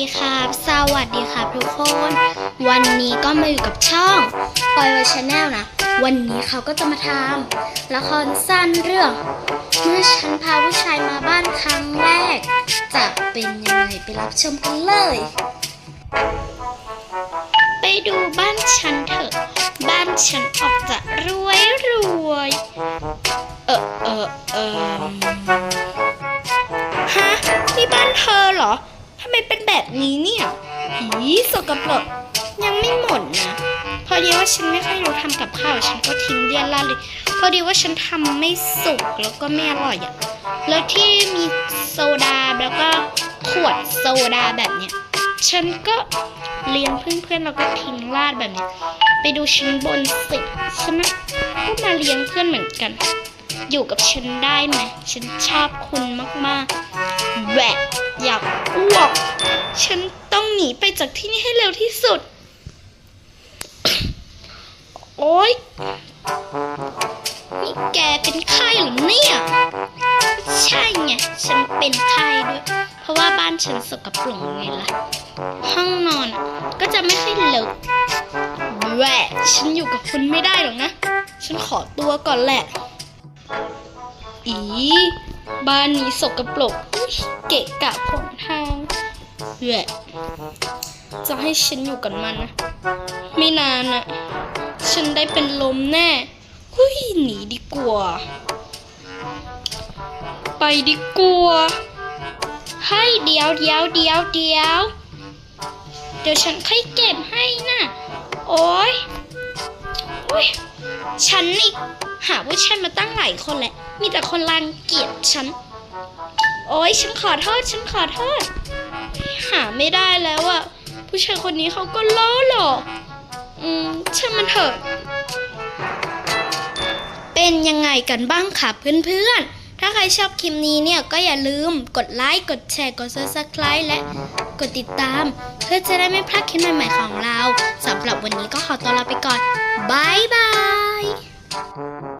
ดีครับ สวัสดีครับทุกคน วันนี้ก็มาอยู่กับช่องปอยชาแนลนะ วันนี้เขาก็จะมาทำละครสั้นเรื่อง เมื่อฉันพาผู้ชายมาบ้านครั้งแรก จะเป็นยังไงไปรับชมกันเลย ไปดูบ้านฉันเถอะ บ้านฉันออกจะรวยรวย เออเออเออฮะนี่บ้านเธอเหรอทำไม แบบนี้เนี่ยหีสกปรกยังไม่หมดนะ พอดีว่าฉันไม่ค่อยรู้ทำกับข้าว ฉันก็ทิ้งเลี่ยนล่าเลย พอดีว่าฉันทำไม่สุกแล้วก็ไม่อร่อยอะแล้วที่มีโซดาแล้วก็ขวดโซดาแบบเนี้ย ฉันก็เลี้ยงเพื่อนๆแล้วก็ทิ้งราดแบบนี้ ไปดูชั้นบนสิฉันก็มาเลี้ยงเพื่อนเหมือนกัน อยู่กับฉันได้ไหม ฉันชอบคุณมากๆ แหวะอยากอ้วก ฉันต้องหนีไปจากที่นี่ให้เร็วที่สุด โอ๊ย นี่แกเป็นไข้หรือเนี่ย ใช่ไง ฉันเป็นไข้ด้วย เพราะว่าบ้านฉันสกปรกไงล่ะ ห้องนอนก็จะไม่ค่อยเลอะแหวะฉันอยู่กับคุณไม่ได้หรอกนะ ฉันขอตัวก่อนแหละ อี บ้านนี้สกปรก เกะกะขวางทางแหวะจะให้ฉันอยู่กับมันนะ ไม่นานอะฉันได้เป็นลมแน่หุยหนีดีกว่า ไปดีกว่าให้เดียวเดียวเดียวเดียว เดี๋ยวฉันค่อยเก็บให้นะโอ๊ยโอ๊ยฉันนี่หาผู้ชายมาตั้งหลายคนแหละ มีแต่คนรังเกียจฉัน โอ๊ยฉันขอโทษฉันขอโทษ หาไม่ได้แล้วอะผู้ชายคนนี้เขาก็ล้อหลอกอืมช่างมันเถอะเป็นยังไงกันบ้างคะเพื่อนๆ ถ้าใครชอบคลิปนี้เนี่ยก็อย่าลืมกดไลค์ กดแชร์ กด subscribe และกดติดตาม เพื่อจะได้ไม่พลาดคลิปใหม่ๆของเราสำหรับวันนี้ก็ขอตัวลาไปก่อนบายบาย